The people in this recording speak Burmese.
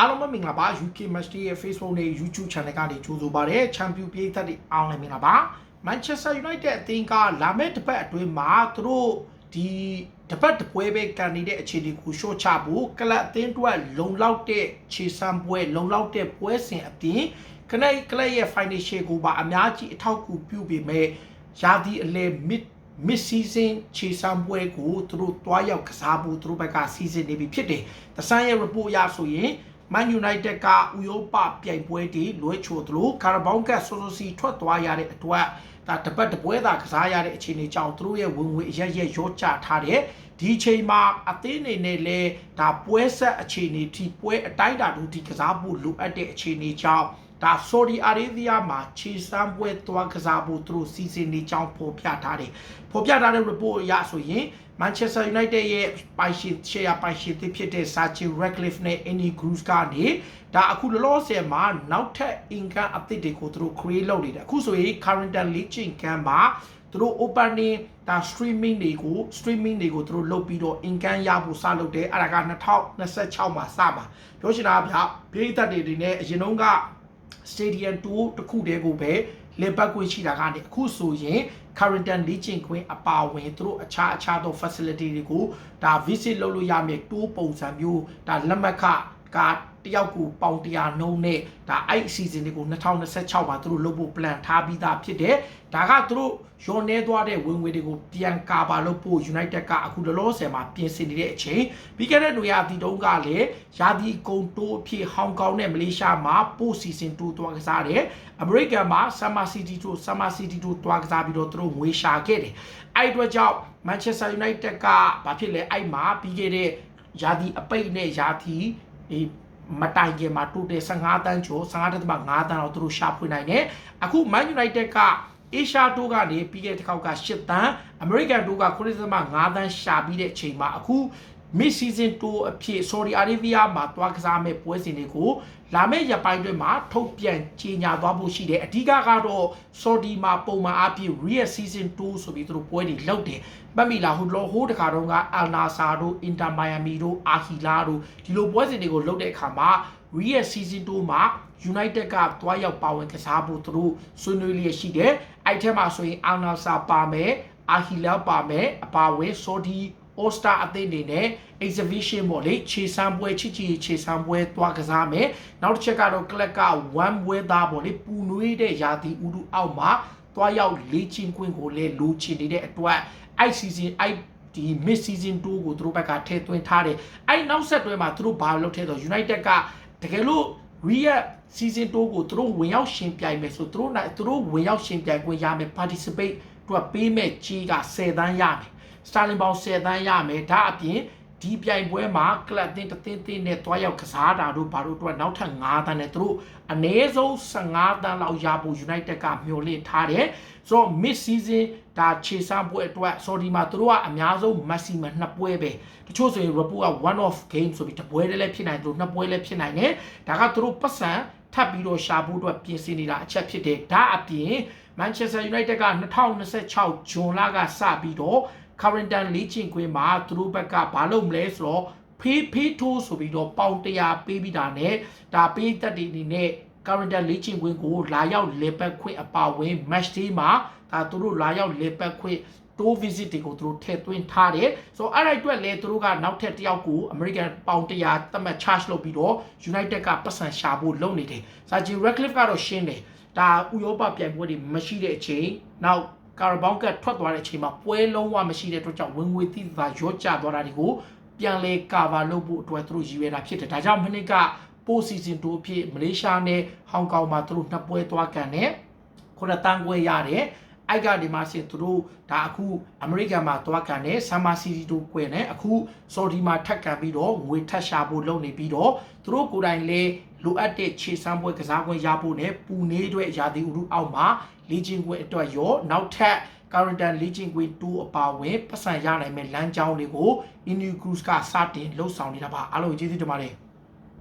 အားလုံးပဲမင်္ဂလာပါ UK Match Day ရဲ့ Facebook နဲ့ YouTube Channel ကနေကြိုဆိုပါရစေ Champion ပြည်သက်တွေအားလုံးမင်္ဂလာပါ Manchester United အသင်းကလာမယ့်တစ်ပတ်အတွင်းမှာသူတို့ဒီတစ်ပတ်တစ်ပွဲပဲကန်နေတဲ့အခြေအနေကိုရှော့ချဖို့ကလပ်အသင်းအတွက်လုံလောက်တဲ့ခြေစမ်းပွဲလုံလောက်တဲ့ပွဲစဉ်အပြင်ခနိုက်ကလပ်ရဲ့ financial ကိုပါအများကြီးအထောက်အကူပြုပေမဲ့ရာသီအလယ် mid mid season ခြေစမ်းပွဲကိုသူတို့တွားရောက်ကစားဖို့သူတို့ဘက်ကစီစဉ်နေပြီဖြစ်တယ်။တဆန်းရဲ့ report အရဆိုရင် Man United ကဥရောပပြိုင်ပွဲတွေလွဲချိုသလိုကာရာဘောင်းကတ်ဆိုဆိုစီထွက်သွားရတဲ့အတွက်ဒါတပတ်တပွဲသာကစားရတဲ့အခြေအနေကြောင့်သူတို့ရဲ့ဝင်ငွေအရက်ရက်ရော့ချထားတဲ့ဒီချိန်မှာအသင်းအနေနဲ့လဲဒါပွဲဆက်အခြေအနေထိပွဲအတိုင်းအတာတို့ဒီကစားဖို့လိုအပ်တဲ့အခြေအနေကြောင့် ဒါ Saudi Arabia မှာခြေစမ်းပွဲသွားကစားဖို့သူတို့စီစဉ်နေကြောင်းဖော်ပြထားတယ်။ဖော်ပြထားတဲ့ report အရဆိုရင် Manchester United ရဲ့ပိုင်ရှင် share ပိုင်ရှင်သစ်ဖြစ်တဲ့ Sergio Ratcliffe နဲ့ Andy Cruz ကနေဒါအခုလောလောဆယ်မှာနောက်ထပ် income အသစ်တွေကိုသူတို့ create လုပ်နေတယ်အခုဆိုရင် current leaching camp မှာသူတို့ opening ဒါ streaming တွေကို streaming တွေကိုသူတို့လုပ်ပြီးတော့ income ရဖို့စလုပ်တယ်အဲ့ဒါက2026မှာစမှာပြောချင်တာကဗျပြည်သက်တွေတွေနဲ့အရင်တုန်းက stadium 2တခုတည်းကိုပဲလေပတ်ခွင့်ရှိတာကနေအခုဆိုရင် current leaching ခွင့်အပါအဝင်သူတို့အခြားအခြားသော facility တွေကိုဒါ visit လုပ်လို့ရမယ် tour ပုံစံမျိုးဒါလက်မှတ်ခ ကတယောက်ကိုပေါင်100နှုန်းနဲ့ဒါအဲ့အစီအစဉ်တွေကို2026မှာသူတို့လုပ်ဖို့ plan ထားပြီးသားဖြစ်တယ်ဒါကသူတို့ရောနေသွားတဲ့ဝင်ငွေတွေကိုပြန်ကာပါလုပ်ဖို့ United ကအခုလောလောဆယ်မှာပြင်ဆင်နေတဲ့အချိန်ပြီးခဲ့တဲ့နေရာဒီတုန်းကလည်းယာဒီကုံတိုးအဖြစ်ဟောင်ကောင်နဲ့မလေးရှားမှာပို့စီစဉ်တိုးသွားကစားတယ်အမေရိကန်မှာ Summer City တို့ Summer City တို့တွားကစားပြီးတော့သူတို့ငွေရှာခဲ့တယ်အဲ့အတွက်ကြောင့် Manchester United ကဘာဖြစ်လဲအဲ့မှာပြီးခဲ့တဲ့ယာဒီအပိတ်နဲ့ယာဒီ ဒီမတိုင်ခင်မှာတိုးတယ်15တန်းကျော်15.5တန်းတော့သူတို့ရှာဖွေနိုင်တယ်အခု Man United ကအေရှာတိုးကနေပြီးခဲ့တဲ့တစ်ခေါက်က8တန်းအမေရိကန်တိုးက9.5တန်းရှာပြီးတဲ့အချိန်မှာအခု mid season 2အဖြစ် Saudi Arabia မှာတွားကစားမဲ့ပွဲစဉ်တွေကိုလာမယ့်ရက်ပိုင်းတွင်မှာထုတ်ပြန်ကြေညာသွားဖို့ရှိတယ်အဓိကကတော့ Saudi မှာပုံမှန်အဖြစ် Real Season 2ဆိုပြီးသူတို့ပွဲတွေလုပ်တယ်မှတ်မိလားဟိုလောဟိုးတခါတုန်းက Al Nassr တို့ Inter Miami တို့ Al Hilal တို့ဒီလိုပွဲစဉ်တွေကိုလုပ်တဲ့အခါမှာ Real Season 2မှာ United ကတွားရောက်ပါဝင်ကစားဖို့သူတို့ဆွေးနွေးလျက်ရှိတယ်အဲ့ထက်မှာဆိုရင် Al Nassr ပါမယ် Al Hilal ပါမယ်အပါဝင် Saudi All Star အသင်းတွေနဲ့ exhibition ပေါ့လေခြေစမ်းပွဲချစ်ချီခြေစမ်းပွဲတွားကစားမယ်နောက်တစ်ချက်ကတော့ club က one weather ပေါ့လေပူနွေးတဲ့ရာသီဥတုအောက်မှာတွားရောက်လေ့ကျင့်ခွင့်ကိုလည်းလိုချင်နေတဲ့အတွက် ICC အိုက်ဒီ mid season 2ကိုသူတို့ဘက်ကထည့်သွင်းထားတယ်အဲ့နောက်ဆက်တွဲမှာသူတို့ဘာလုပ်ထဲဆို United ကတကယ်လို့ Real season 2ကိုသူတို့ဝင်ရောက်ရှင်ပြိုင်မယ်ဆိုသူတို့နိုင်သူတို့ဝင်ရောက်ရှင်ပြိုင်ခွင့်ရမယ် participate သူကပေးမဲ့ကြီးက10တန်းရမယ် စတာလင်ပေါင်10တန်းရမယ်ဒါအပြင်ဒီပြိုင်ပွဲမှာကလပ်တင်းတသင်းတင်းနဲ့တွားရောက်ကစားတာတို့ဘာတို့အတွက်နောက်ထပ်9တန်းနဲ့သူတို့အနည်းဆုံး15တန်းလောက်ရဖို့ United ကမျှော်လင့်ထားတယ်ဆိုတော့ mid season ဒါခြေစမ်းပွဲအတွက် sorry မှာသူတို့ကအများဆုံး maximum နှစ်ပွဲပဲတချို့ဆိုရင် report က one off game ဆိုပြီးတပွဲတည်းလည်းဖြစ်နိုင်သူတို့နှစ်ပွဲလည်းဖြစ်နိုင်တယ်ဒါကသူတို့ပတ်စံထပ်ပြီးတော့ရှာဖို့အတွက်ပြင်ဆင်နေတာအချက်ဖြစ်တယ်ဒါအပြင် Manchester United က2026ဂျွန်လကစပြီးတော့ current leaching ခွင့်မှာသူတို့ဘက်ကဘာလုပ်မလဲဆိုတော့ဖေးဖေးထိုးဆိုပြီးတော့ပေါင်100ပေးပြီးတာနဲ့ဒါပေးသက်တွေအနေနဲ့ current leaching ခွင့်ကိုလာရောက်လေပတ်ခွင့်အပါဝင် match day မှာဒါသူတို့လာရောက်လေပတ်ခွင့်တိုး visit တွေကိုသူတို့ထည့်သွင်းထားတယ်ဆိုတော့အဲ့ဒီအတွက်လည်းသူတို့ကနောက်ထပ်တစ်ယောက်ကို American pound 100သတ်မှတ် charge လုပ်ပြီးတော့ United ကပတ်စံရှာဖို့လုပ်နေတယ်။ Sergio Ratcliffe ကတော့ရှင်းတယ်။ဒါဥရောပပြိုင်ပွဲတွေမရှိတဲ့အချိန်နောက် ကာရာဘောင်းကတ်ထွက်သွားတဲ့အချိန်မှာပွဲလုံးဝမရှိတဲ့အတွက်ကြောင့်ဝင်ငွေသီးသာရော့ကျသွားတာတွေကိုပြန်လဲကာဗာလုပ်ဖို့အတွက်သူတို့ရည်ရွယ်တာဖြစ်တယ်။ဒါကြောင့်မနစ်ကပိုစီဇန်2အဖြစ်မလေးရှားနဲ့ဟောင်ကောင်မှာသူတို့နှစ်ပွဲသွားကန်တယ်။ခုနတန်းပွဲရတယ်။အိုက်ကနေမှရှင်သူတို့ဒါအခုအမေရိကန်မှာတွားကန်တယ်ဆမ်မာစီတီတို့ကွယ်နဲ့အခုဆော်ဒီမှာထပ်ကန်ပြီးတော့ငွေထပ်ရှာဖို့လုပ်နေပြီးတော့သူတို့ကိုယ်တိုင်လည်းလိုအပ်တဲ့ခြေစမ်းပွဲကစားပွဲရဖို့နဲ့ပူနေအတွက်ရာသီဥတုအောက်မှာ လေ့ကျင့်ခွင့်အတွက်ရောနောက်ထပ် current leaching way 2အပါဝင်ပတ်စံရနိုင်မဲ့လမ်းကြောင်းတွေကို Inu Cruise ကစတင်လှုပ်ဆောင်နေတာပါအားလုံးကျေးဇူးတင်ပါတယ်